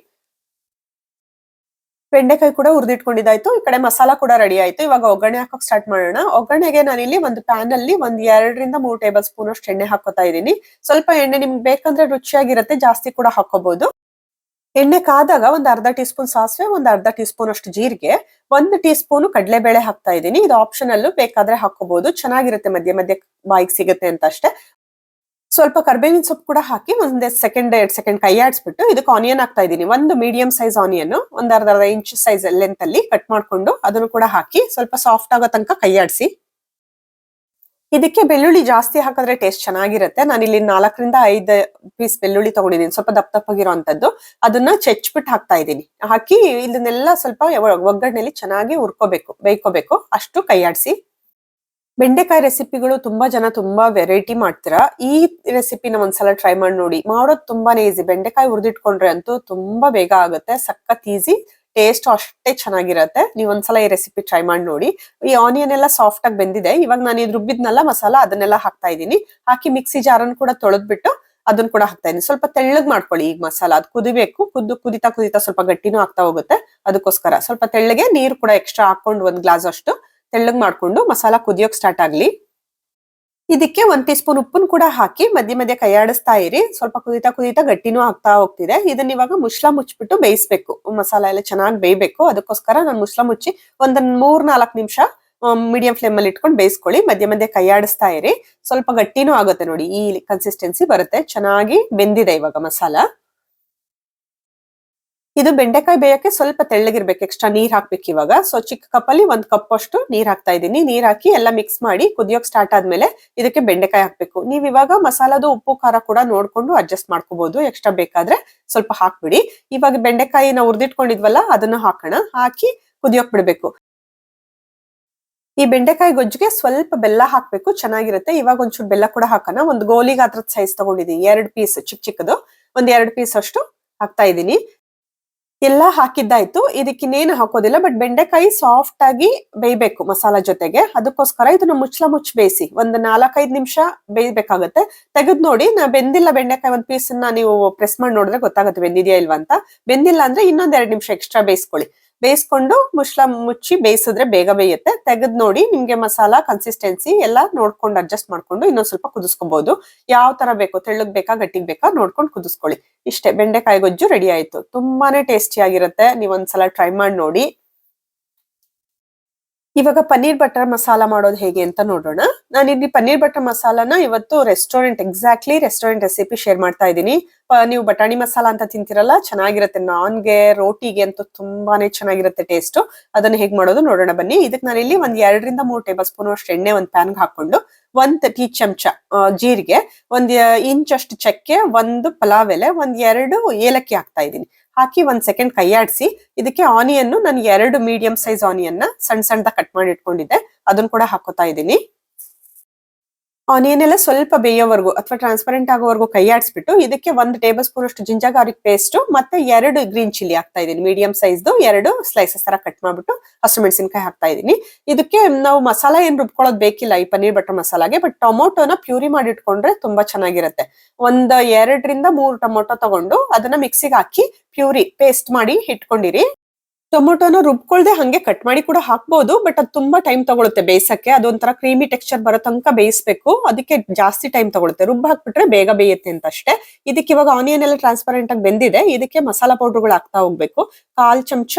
ಬೆಂಡೆಕಾಯಿ ಕೂಡ ಹುರಿದಿಟ್ಕೊಂಡಿದ್ದಾಯ್ತು. ಈ ಕಡೆ ಮಸಾಲ ಕೂಡ ರೆಡಿ ಆಯ್ತು. ಇವಾಗ ಒಗ್ಗರಣೆ ಹಾಕೋಕ್ ಸ್ಟಾರ್ಟ್ ಮಾಡೋಣ. ಒಗ್ಗರಣೆಗೆ ನಾನಿಲ್ಲಿ ಒಂದು ಪ್ಯಾನ್ ಅಲ್ಲಿ ಒಂದ್ ಎರಡರಿಂದ ಮೂರು ಟೇಬಲ್ ಸ್ಪೂನ್ ಅಷ್ಟು ಎಣ್ಣೆ ಹಾಕೋತಾ ಇದ್ದೀನಿ. ಸ್ವಲ್ಪ ಎಣ್ಣೆ ನಿಮ್ಗೆ ಬೇಕಂದ್ರೆ ರುಚಿಯಾಗಿರುತ್ತೆ, ಜಾಸ್ತಿ ಕೂಡ ಹಾಕೋಬಹುದು ಎಣ್ಣೆ ಕಾದಾಗ ಒಂದು ಅರ್ಧ ಟೀ ಸ್ಪೂನ್ ಸಾಸಿವೆ, ಒಂದ್ ಅರ್ಧ ಟೀ ಸ್ಪೂನ್ ಅಷ್ಟು ಜೀರಿಗೆ, ಒಂದು ಟೀ ಸ್ಪೂನ್ ಕಡಲೆಬೇಳೆ ಹಾಕ್ತಾ ಇದ್ದೀನಿ. ಇದು ಆಪ್ಷನಲ್ ಬೇಕಾದ್ರೆ ಹಾಕೋಬಹುದು ಚೆನ್ನಾಗಿರುತ್ತೆ, ಮಧ್ಯೆ ಮಧ್ಯೆ ಬಾಯಿಗೆ ಸಿಗುತ್ತೆ ಅಂತ ಅಷ್ಟೇ. ಸ್ವಲ್ಪ ಕರ್ಬೇವಿನ ಸೊಪ್ಪು ಕೂಡ ಹಾಕಿ ಒಂದೇ ಸೆಕೆಂಡ್ ಎರಡು ಸೆಕೆಂಡ್ ಕೈ ಆಡಿಸ್ಬಿಟ್ಟು ಇದಕ್ಕೆ ಆನಿಯನ್ ಹಾಕ್ತಾ ಇದ್ದೀನಿ. ಒಂದು ಮೀಡಿಯಂ ಸೈಜ್ ಆನಿಯನ್ ಒಂದು ಅರ್ಧ ಅರ್ಧ ಇಂಚ್ ಸೈಜ್ ಲೆಂತ್ ಅಲ್ಲಿ ಕಟ್ ಮಾಡ್ಕೊಂಡು ಅದನ್ನು ಕೂಡ ಹಾಕಿ ಸ್ವಲ್ಪ ಸಾಫ್ಟ್ ಆಗೋ ತನಕ ಕೈ ಆಡಿಸಿ. ಇದಕ್ಕೆ ಬೆಳ್ಳುಳ್ಳಿ ಜಾಸ್ತಿ ಹಾಕಿದ್ರೆ ಟೇಸ್ಟ್ ಚೆನ್ನಾಗಿರುತ್ತೆ. ನಾನು ಇಲ್ಲಿ ನಾಲ್ಕರಿಂದ ಐದು ಪೀಸ್ ಬೆಳ್ಳುಳ್ಳಿ ತಗೊಂಡಿದ್ದೀನಿ. ಸ್ವಲ್ಪ ದಪ್ಪ ದಪ್ಪಗಿರುವಂತದ್ದು ಅದನ್ನ ಚೆಚ್ಬಿಟ್ಟು ಹಾಕ್ತಾ ಇದ್ದೀನಿ. ಹಾಕಿ ಇದನ್ನೆಲ್ಲ ಸ್ವಲ್ಪ ಒಗ್ಗರಣೆಯಲ್ಲಿ ಚೆನ್ನಾಗಿ ಹುರ್ಕೋಬೇಕು, ಬೇಯ್ಕೋಬೇಕು. ಅಷ್ಟು ಕೈಯಾಡಿಸಿ. ಬೆಂಡೆಕಾಯಿ ರೆಸಿಪಿಗಳು ತುಂಬಾ ಜನ ತುಂಬಾ ವೆರೈಟಿ ಮಾಡ್ತೀರಾ. ಈ ರೆಸಿಪಿನ ಒಂದ್ಸಲ ಟ್ರೈ ಮಾಡಿ ನೋಡಿ. ಮಾಡೋದು ತುಂಬಾನೇ ಈಸಿ ಬೆಂಡೆಕಾಯಿ ಹುರಿದಿಟ್ಕೊಂಡ್ರೆ ಅಂತೂ ತುಂಬಾ ಬೇಗ ಆಗುತ್ತೆ. ಸಖತ್ ಈಸಿ ಟೇಸ್ಟ್ ಅಷ್ಟೇ ಚೆನ್ನಾಗಿರತ್ತೆ. ನೀವು ಒಂದ್ಸಲ ಈ ರೆಸಿಪಿ ಟ್ರೈ ಮಾಡಿ ನೋಡಿ. ಈ ಆನಿಯನ್ ಎಲ್ಲ ಸಾಫ್ಟ್ ಆಗಿ ಬೆಂದಿದೆ. ಇವಾಗ ನಾನು ಇದು ರುಬ್ಬಿದ್ನಲ್ಲ ಮಸಾಲ, ಅದನ್ನೆಲ್ಲ ಹಾಕ್ತಾ ಇದ್ದೀನಿ. ಹಾಕಿ ಮಿಕ್ಸಿ ಜಾರನ್ನು ಕೂಡ ತೊಳೆದ್ಬಿಟ್ಟು ಅದನ್ನ ಕೂಡ ಹಾಕ್ತಾ ಇದ್ದೀನಿ. ಸ್ವಲ್ಪ ತೆಳ್ಳಗ್ ಮಾಡ್ಕೊಳ್ಳಿ ಈಗ ಮಸಾಲ. ಅದು ಕುದಿಬೇಕು. ಕುದ್ದು ಕುದಿತಾ ಕುದಿತಾ ಸ್ವಲ್ಪ ಗಟ್ಟಿನೂ ಆಗ್ತಾ ಹೋಗುತ್ತೆ. ಅದಕ್ಕೋಸ್ಕರ ಸ್ವಲ್ಪ ತೆಳ್ಳಗೆ ನೀರು ಕೂಡ ಎಕ್ಸ್ಟ್ರಾ ಹಾಕೊಂಡು ಒಂದ್ ಗ್ಲಾಸ್ ಅಷ್ಟು ತೆಳ್ಳಗ್ ಮಾಡ್ಕೊಂಡು ಮಸಾಲ ಕುದಿಯೋಕ್ ಸ್ಟಾರ್ಟ್ ಆಗ್ಲಿ. ಇದಕ್ಕೆ ಒಂದ್ ಟೀ ಸ್ಪೂನ್ ಉಪ್ಪನ್ ಕೂಡ ಹಾಕಿ ಮಧ್ಯೆ ಮಧ್ಯೆ ಕೈಯಾಡಿಸ್ತಾ ಇರಿ. ಸ್ವಲ್ಪ ಕುದಿತಾ ಕುದಿತಾ ಗಟ್ಟಿನೂ ಆಗ್ತಾ ಹೋಗ್ತಿದೆ. ಇದನ್ನ ಇವಾಗ ಮುಸ್ಲಾ ಮುಚ್ಚಿಬಿಟ್ಟು ಬೇಯಿಸ್ಬೇಕು. ಮಸಾಲ ಎಲ್ಲ ಚೆನ್ನಾಗಿ ಬೇಯ್ಬೇಕು. ಅದಕ್ಕೋಸ್ಕರ ನಾನು ಮುಸ್ಲಾ ಮುಚ್ಚಿ ಒಂದ್ ಮೂರ್ ನಾಲ್ಕು ನಿಮಿಷ ಮೀಡಿಯಂ ಫ್ಲೇಮ್ ಅಲ್ಲಿ ಇಟ್ಕೊಂಡು ಬೇಯಿಸ್ಕೊಳ್ಳಿ. ಮಧ್ಯ ಮಧ್ಯೆ ಕೈಯಾಡಿಸ್ತಾ ಇರಿ. ಸ್ವಲ್ಪ ಗಟ್ಟಿನೂ ಆಗುತ್ತೆ ನೋಡಿ. ಈ ಕನ್ಸಿಸ್ಟೆನ್ಸಿ ಬರುತ್ತೆ. ಚೆನ್ನಾಗಿ ಬೆಂದಿದೆ ಇವಾಗ ಮಸಾಲ. ಇದು ಬೆಂಡೆಕಾಯಿ ಬೇಯಕ್ಕೆ ಸ್ವಲ್ಪ ತೆಳ್ಳಗಿರ್ಬೇಕು ಎಕ್ಸ್ಟ್ರಾ ನೀರ್ ಹಾಕ್ಬೇಕು ಇವಾಗ. ಸೊ ಚಿಕ್ಕ ಕಪ್ಪಲ್ಲಿ ಒಂದ್ ಕಪ್ ಅಷ್ಟು ನೀರ್ ಹಾಕ್ತಾ ಇದ್ದೀನಿ. ನೀರ್ ಹಾಕಿ ಎಲ್ಲ ಮಿಕ್ಸ್ ಮಾಡಿ ಕುದಿಯೋಕ್ ಸ್ಟಾರ್ಟ್ ಆದ್ಮೇಲೆ ಇದಕ್ಕೆ ಬೆಂಡೆಕಾಯಿ ಹಾಕ್ಬೇಕು. ನೀವ್ ಇವಾಗ ಮಸಾಲದ ಉಪ್ಪು, ಖಾರ ಕೂಡ ನೋಡ್ಕೊಂಡು ಅಡ್ಜಸ್ಟ್ ಮಾಡ್ಕೋಬಹುದು ಎಕ್ಸ್ಟ್ರಾ ಬೇಕಾದ್ರೆ ಸ್ವಲ್ಪ ಹಾಕ್ಬಿಡಿ. ಇವಾಗ ಬೆಂಡೆಕಾಯಿ ನಾವು ಹುರಿದಿಟ್ಕೊಂಡಿದ್ವಲ್ಲ, ಅದನ್ನ ಹಾಕೋಣ. ಹಾಕಿ ಕುದಿಯೋಕ್ ಬಿಡ್ಬೇಕು. ಈ ಬೆಂಡೆಕಾಯಿ ಗೊಜ್ಜಿಗೆ ಸ್ವಲ್ಪ ಬೆಲ್ಲ ಹಾಕ್ಬೇಕು, ಚೆನ್ನಾಗಿರುತ್ತೆ. ಇವಾಗ ಒಂಚೂರು ಬೆಲ್ಲ ಕೂಡ ಹಾಕೋಣ. ಒಂದು ಗೋಲಿ ಗಾತ್ರದ ಸೈಜ್ ತಗೊಂಡಿದ್ದೀನಿ. ಎರಡು ಪೀಸ್ ಚಿಕ್ಕ ಚಿಕ್ಕದು. ಒಂದ್ ಎರಡು ಪೀಸ್ ಅಷ್ಟು ಹಾಕ್ತಾ ಇದ್ದೀನಿ. ಎಲ್ಲ ಹಾಕಿದ್ದಾಯ್ತು. ಇದಕ್ಕಿನ್ನೇನು ಹಾಕೋದಿಲ್ಲ ಬಟ್ ಬೆಂಡೆಕಾಯಿ ಸಾಫ್ಟ್ ಆಗಿ ಬೇಯ್ಬೇಕು ಮಸಾಲಾ ಜೊತೆಗೆ. ಅದಕ್ಕೋಸ್ಕರ ಇದನ್ನ ಮುಚ್ಚಲ ಮುಚ್ಚ ಬೇಯಿಸಿ ಒಂದು ನಾಲ್ಕೈದು ನಿಮಿಷ ಬೇಯಬೇಕಾಗುತ್ತೆ. ತೆಗೆದ್ ನೋಡಿ, ನಾ ಬೆಂದಿಲ್ಲ ಬೆಂಡೆಕಾಯಿ ಒಂದ್ ಪೀಸ್ ನೀವು ಪ್ರೆಸ್ ಮಾಡಿ ನೋಡಿದ್ರೆ ಗೊತ್ತಾಗುತ್ತೆ ಬೆಂದಿದ್ಯಾ ಇಲ್ವಾ ಅಂತ. ಬೆಂದಿಲ್ಲ ಅಂದ್ರೆ ಇನ್ನೊಂದ್ ಎರಡು ನಿಮಿಷ ಎಕ್ಸ್ಟ್ರಾ ಬೇಯಿಸ್ಕೊಳ್ಳಿ. ಬೇಯಿಸ್ಕೊಂಡು ಮುಸ್ಲ ಮುಚ್ಚಿ ಬೇಯಿಸಿದ್ರೆ ಬೇಗ ಬೇಯುತ್ತೆ. ತೆಗೆದ್ ನೋಡಿ ನಿಮ್ಗೆ ಮಸಾಲ ಕನ್ಸಿಸ್ಟೆನ್ಸಿ ಎಲ್ಲ ನೋಡ್ಕೊಂಡು ಅಡ್ಜಸ್ಟ್ ಮಾಡ್ಕೊಂಡು ಇನ್ನೊಂದ್ ಸ್ವಲ್ಪ ಕುದಿಸ್ಕೋಬಹುದು ಯಾವ ತರ ಬೇಕೋ, ತೆಳ್ಳಗ್ ಬೇಕಾ, ಗಟ್ಟಿಗ್ ಬೇಕಾ ನೋಡ್ಕೊಂಡು ಕುದಿಸ್ಕೊಳ್ಳಿ. ಇಷ್ಟೇ, ಬೆಂಡೆಕಾಯಿ ಗೊಜ್ಜು ರೆಡಿ ಆಯ್ತು. ತುಂಬಾನೇ ಟೇಸ್ಟಿ ಆಗಿರುತ್ತೆ. ನೀವೊಂದ್ಸಲ ಟ್ರೈ ಮಾಡಿ ನೋಡಿ. ಇವಾಗ ಪನ್ನೀರ್ ಬಟರ್ ಮಸಾಲ ಮಾಡೋದು ಹೇಗೆ ಅಂತ ನೋಡೋಣ. ನಾನು ಇಲ್ಲಿ ಪನ್ನೀರ್ ಬಟರ್ ಮಸಾಲಾನ ಇವತ್ತು restaurant exactly restaurant recipe share ಮಾಡ್ತಾ ಇದ್ದೀನಿ. ನೀವು ಬಟಾಣಿ ಮಸಾಲ ಅಂತ ತಿಂತಿರಲ್ಲ, ಚೆನ್ನಾಗಿರುತ್ತೆ. ನಾನ್ಗೆ, ರೋಟಿಗೆ ಅಂತೂ ತುಂಬಾನೇ ಚೆನ್ನಾಗಿರುತ್ತೆ ಟೇಸ್ಟ್ ಅದನ್ನ ಹೇಗ್ ಮಾಡೋದು ನೋಡೋಣ ಬನ್ನಿ. ಇದಕ್ಕೆ ನಾನು ಇಲ್ಲಿ ಒಂದ್ ಎರಡರಿಂದ ಮೂರು ಟೇಬಲ್ ಸ್ಪೂನ್ ಅಷ್ಟು ಎಣ್ಣೆ ಒಂದ್ ಪ್ಯಾನ್ಗೆ ಹಾಕೊಂಡು ಒಂದ್ ಟೀ ಚಮಚ ಜೀರಿಗೆ, ಒಂದ್ ಇಂಚ್ ಅಷ್ಟು ಚಕ್ಕೆ, ಒಂದು ಪಲಾವ್ ಎಲೆ, ಒಂದ್ ಎರಡು ಏಲಕ್ಕಿ ಹಾಕ್ತಾ ಇದ್ದೀನಿ. ಹಾಕಿ ಒಂದ್ ಸೆಕೆಂಡ್ ಕೈಯಾಡಿಸಿ. ಇದಕ್ಕೆ ಆನಿಯನ್ ನಾನು ಎರಡು ಮೀಡಿಯಂ ಸೈಜ್ ಆನಿಯನ್ ಸಣ್ಣ ಸಣ್ಣದ ಕಟ್ ಮಾಡಿ ಇಟ್ಕೊಂಡಿದ್ದೆ. ಅದನ್ನ ಕೂಡ ಹಾಕೋತಾ ಇದ್ದೀನಿ. ಆನಿಯನ್ ಎಲ್ಲ ಸ್ವಲ್ಪ ಬೇಯೋವರೆಗೂ ಅಥವಾ ಟ್ರಾನ್ಸ್ಪರೆಂಟ್ ಆಗೋವರೆಗೂ ಕೈ ಆಡಿಸ್ಬಿಟ್ಟು ಇದಕ್ಕೆ ಒಂದು ಟೇಬಲ್ ಸ್ಪೂನ್ ಅಷ್ಟು ಜಿಂಜಾ ಗಾರ್ಲಿಕ್ ಪೇಸ್ಟ್ ಮತ್ತೆ ಎರಡು ಗ್ರೀನ್ ಚಿಲ್ಲಿ ಹಾಕ್ತಾ ಇದ್ದೀನಿ. ಮೀಡಿಯಂ ಸೈಜ್ದು ಎರಡು ಸ್ಲೈಸಸ್ ತರ ಕಟ್ ಮಾಡ್ಬಿಟ್ಟು ಹಸಿರು ಮೆಣಸಿನಕಾಯಿ ಹಾಕ್ತಾ ಇದ್ದೀನಿ. ಇದಕ್ಕೆ ನಾವು ಮಸಾಲ ಏನ್ ರುಬ್ಕೊಳ್ಳೋದು ಬೇಕಿಲ್ಲ ಈ ಪನ್ನೀರ್ ಬಟರ್ ಮಸಾಲಾಗೆ ಬಟ್ ಟೊಮೊಟೊನ ಪ್ಯೂರಿ ಮಾಡಿ ಇಟ್ಕೊಂಡ್ರೆ ತುಂಬಾ ಚೆನ್ನಾಗಿರುತ್ತೆ. ಒಂದ್ ಎರಡರಿಂದ ಮೂರು ಟೊಮೊಟೊ ತಗೊಂಡು ಅದನ್ನ ಮಿಕ್ಸಿಗೆ ಹಾಕಿ ಪ್ಯೂರಿ ಪೇಸ್ಟ್ ಮಾಡಿ ಇಟ್ಕೊಂಡಿರಿ. ಟೊಮೊಟೊನ ರುಬ್ಕೊಳ್ದೆ ಹಂಗೆ ಕಟ್ ಮಾಡಿ ಕೂಡ ಹಾಕ್ಬೋದು ಬಟ್ ಅದು ತುಂಬಾ ಟೈಮ್ ತಗೊಳುತ್ತೆ ಬೇಯಿಸಕ್ಕೆ. ಅದೊಂಥರ ಕ್ರೀಮಿ ಟೆಕ್ಸ್ಚರ್ ಬರೋ ತನಕ ಬೇಯಿಸ್ಬೇಕು. ಅದಕ್ಕೆ ಜಾಸ್ತಿ ಟೈಮ್ ತಗೊಳುತ್ತೆ. ರುಬ್ಬ ಹಾಕ್ಬಿಟ್ರೆ ಬೇಗ ಬೇಯುತ್ತೆ ಅಂತ ಅಷ್ಟೇ. ಇದಕ್ಕೆ ಇವಾಗ ಆನಿಯನ್ ಎಲ್ಲ ಟ್ರಾನ್ಸ್ಪರೆಂಟ್ ಆಗಿ ಬೆಂದಿದೆ. ಇದಕ್ಕೆ ಮಸಾಲಾ ಪೌಡರ್ಗಳು ಹಾಕ್ತಾ ಹೋಗ್ಬೇಕು. ಕಾಲ್ ಚಮಚ